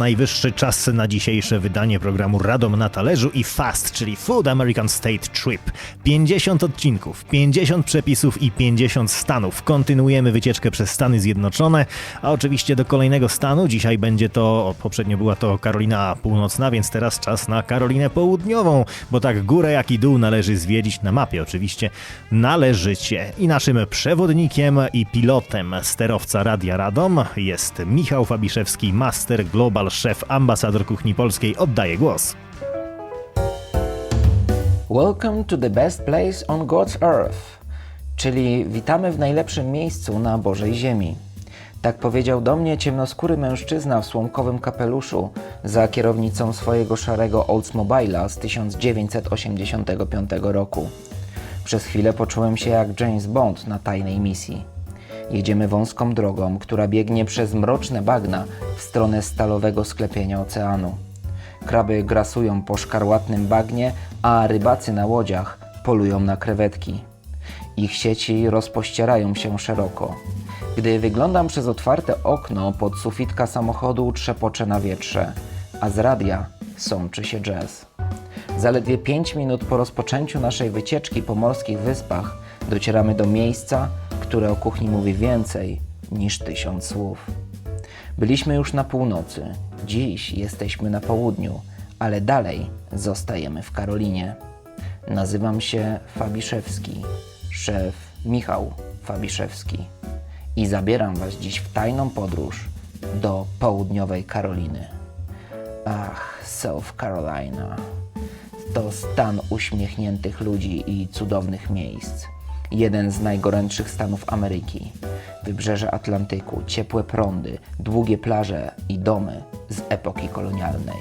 Najwyższy czas na dzisiejsze wydanie programu Radom na talerzu i FAST, czyli Food American State Trip. 50 odcinków, 50 przepisów i 50 stanów. Kontynuujemy wycieczkę przez Stany Zjednoczone, a oczywiście do kolejnego stanu. Dzisiaj będzie to, poprzednio była to Karolina Północna, więc teraz czas na Karolinę Południową, bo tak górę jak i dół należy zwiedzić na mapie oczywiście należycie. I naszym przewodnikiem i pilotem sterowca Radia Radom jest Michał Fabiszewski, Master Global Szef, ambasador kuchni polskiej. Oddaję głos. Welcome to the best place on God's earth, czyli witamy w najlepszym miejscu na Bożej Ziemi. Tak powiedział do mnie ciemnoskóry mężczyzna w słomkowym kapeluszu za kierownicą swojego szarego Oldsmobila z 1985 roku. Przez chwilę poczułem się jak James Bond na tajnej misji. Jedziemy wąską drogą, która biegnie przez mroczne bagna w stronę stalowego sklepienia oceanu. Kraby grasują po szkarłatnym bagnie, a rybacy na łodziach polują na krewetki. Ich sieci rozpościerają się szeroko. Gdy wyglądam przez otwarte okno, pod sufitka samochodu trzepocze na wietrze, a z radia sączy się jazz. Zaledwie 5 minut po rozpoczęciu naszej wycieczki po morskich wyspach docieramy do miejsca, które o kuchni mówi więcej niż tysiąc słów. Byliśmy już na północy, dziś jesteśmy na południu, ale dalej zostajemy w Karolinie. Nazywam się Fabiszewski, szef Michał Fabiszewski i zabieram Was dziś w tajną podróż do południowej Karoliny. Ach, South Carolina. To stan uśmiechniętych ludzi i cudownych miejsc. Jeden z najgorętszych stanów Ameryki. Wybrzeże Atlantyku, ciepłe prądy, długie plaże i domy z epoki kolonialnej.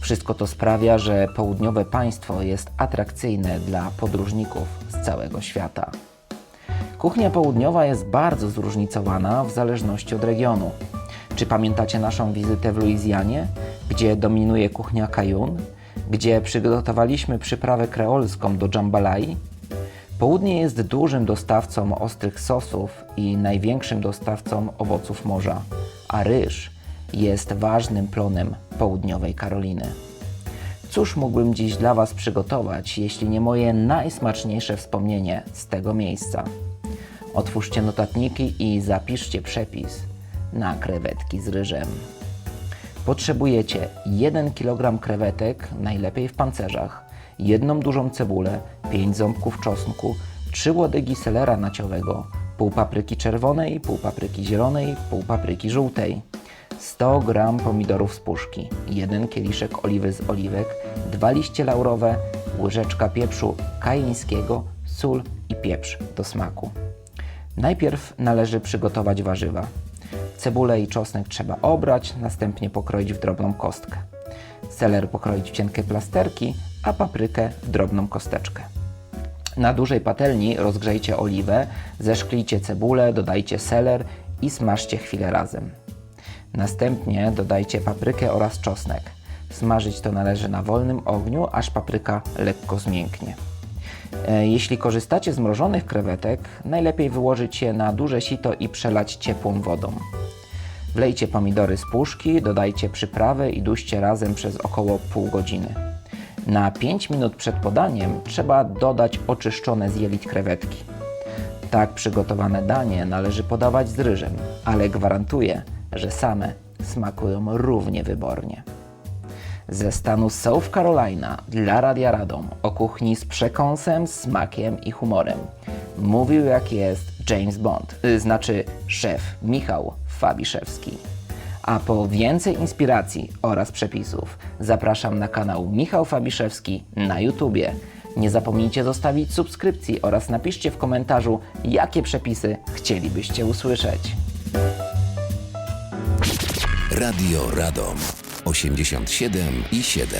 Wszystko to sprawia, że południowe państwo jest atrakcyjne dla podróżników z całego świata. Kuchnia południowa jest bardzo zróżnicowana w zależności od regionu. Czy pamiętacie naszą wizytę w Luizjanie, gdzie dominuje kuchnia Cajun, gdzie przygotowaliśmy przyprawę kreolską do jambalai? Południe jest dużym dostawcą ostrych sosów i największym dostawcą owoców morza, a ryż jest ważnym plonem południowej Karoliny. Cóż mógłbym dziś dla Was przygotować, jeśli nie moje najsmaczniejsze wspomnienie z tego miejsca? Otwórzcie notatniki i zapiszcie przepis na krewetki z ryżem. Potrzebujecie 1 kg krewetek, najlepiej w pancerzach, jedną dużą cebulę, 5 ząbków czosnku, 3 łodygi selera naciowego, pół papryki czerwonej, pół papryki zielonej, pół papryki żółtej, 100 g pomidorów z puszki, 1 kieliszek oliwy z oliwek, 2 liście laurowe, łyżeczka pieprzu kaińskiego, sól i pieprz do smaku. Najpierw należy przygotować warzywa. Cebulę i czosnek trzeba obrać, następnie pokroić w drobną kostkę. Seler pokroić w cienkie plasterki, a paprykę w drobną kosteczkę. Na dużej patelni rozgrzejcie oliwę, zeszklijcie cebulę, dodajcie seler i smażcie chwilę razem. Następnie dodajcie paprykę oraz czosnek. Smażyć to należy na wolnym ogniu, aż papryka lekko zmięknie. E, Jeśli korzystacie z mrożonych krewetek, najlepiej wyłożyć je na duże sito i przelać ciepłą wodą. Wlejcie pomidory z puszki, dodajcie przyprawy i duście razem przez około pół godziny. Na 5 minut przed podaniem trzeba dodać oczyszczone z jelit krewetki. Tak przygotowane danie należy podawać z ryżem, ale gwarantuję, że same smakują równie wybornie. Ze stanu South Carolina dla Radia Radom o kuchni z przekąsem, smakiem i humorem. Mówił jak jest James Bond, y, znaczy szef Michał Fabiszewski. A po więcej inspiracji oraz przepisów zapraszam na kanał Michał Fabiszewski na YouTubie. Nie zapomnijcie zostawić subskrypcji oraz napiszcie w komentarzu, jakie przepisy chcielibyście usłyszeć. Radio Radom 87 i 7.